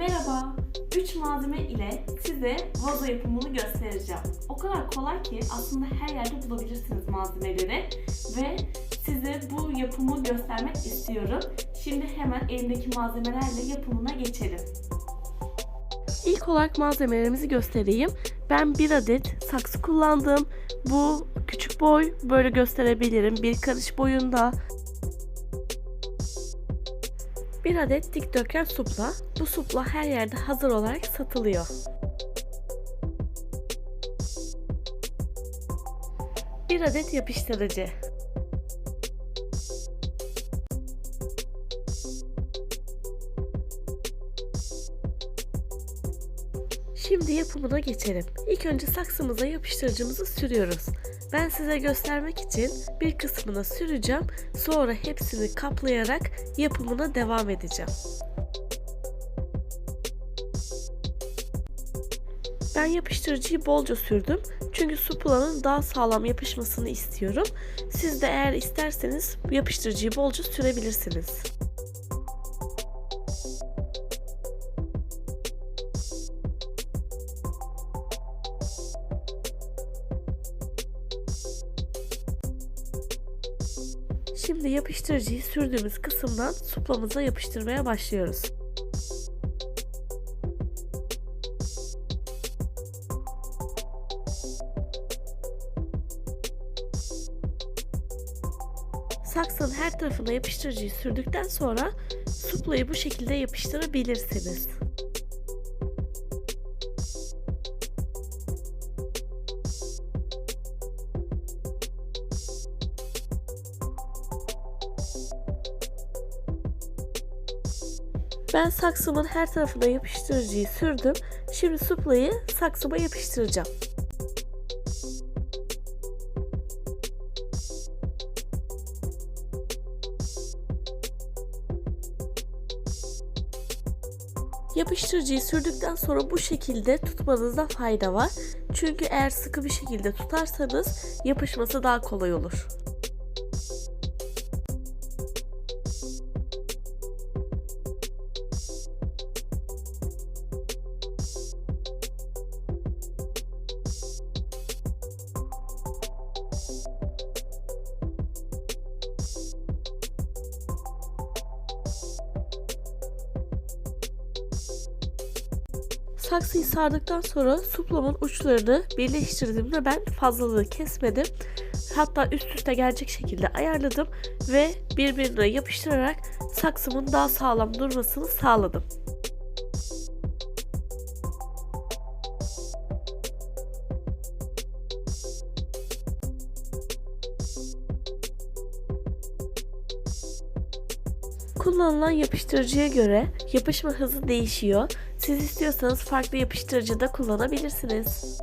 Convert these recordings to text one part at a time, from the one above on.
Merhaba, 3 malzeme ile size vazo yapımını göstereceğim. O kadar kolay ki aslında her yerde bulabilirsiniz malzemeleri ve size bu yapımı göstermek istiyorum. Şimdi hemen elimdeki malzemelerle yapımına geçelim. İlk olarak malzemelerimizi göstereyim. Ben bir adet saksı kullandım. Bu küçük boy böyle gösterebilirim. Bir karış boyunda. Bir adet dikdörtgen supla. Bu supla her yerde hazır olarak satılıyor. Bir adet yapıştırıcı. Şimdi yapımına geçelim. İlk önce saksımıza yapıştırıcımızı sürüyoruz. Ben size göstermek için bir kısmına süreceğim. Sonra hepsini kaplayarak yapımına devam edeceğim. Ben yapıştırıcıyı bolca sürdüm. Çünkü supulanın daha sağlam yapışmasını istiyorum. Siz de eğer isterseniz yapıştırıcıyı bolca sürebilirsiniz. Şimdi yapıştırıcıyı sürdüğümüz kısımdan suplamıza yapıştırmaya başlıyoruz. Saksının her tarafına yapıştırıcıyı sürdükten sonra suplayı bu şekilde yapıştırabilirsiniz. Ben saksımın her tarafına yapıştırıcıyı sürdüm. Şimdi suplayı saksıma yapıştıracağım. Yapıştırıcıyı sürdükten sonra bu şekilde tutmanızda fayda var. Çünkü eğer sıkı bir şekilde tutarsanız yapışması daha kolay olur. Saksıyı sardıktan sonra suplamın uçlarını birleştirdiğimde ben fazlalığı kesmedim. Hatta üst üste gelecek şekilde ayarladım ve birbirine yapıştırarak saksımın daha sağlam durmasını sağladım. Kullanılan yapıştırıcıya göre yapışma hızı değişiyor. Siz istiyorsanız farklı yapıştırıcı da kullanabilirsiniz.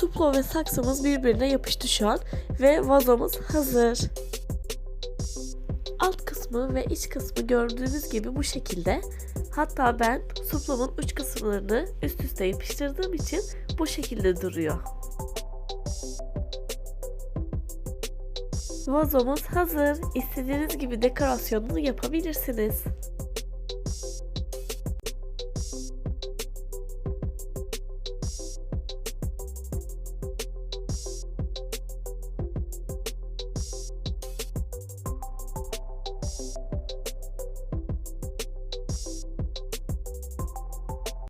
Suplo ve saksımız birbirine yapıştı şu an ve vazomuz hazır. Alt kısmı ve iç kısmı gördüğünüz gibi bu şekilde. Hatta ben suplomun uç kısımlarını üst üste yapıştırdığım için bu şekilde duruyor. Vazomuz hazır. İstediğiniz gibi dekorasyonunu yapabilirsiniz.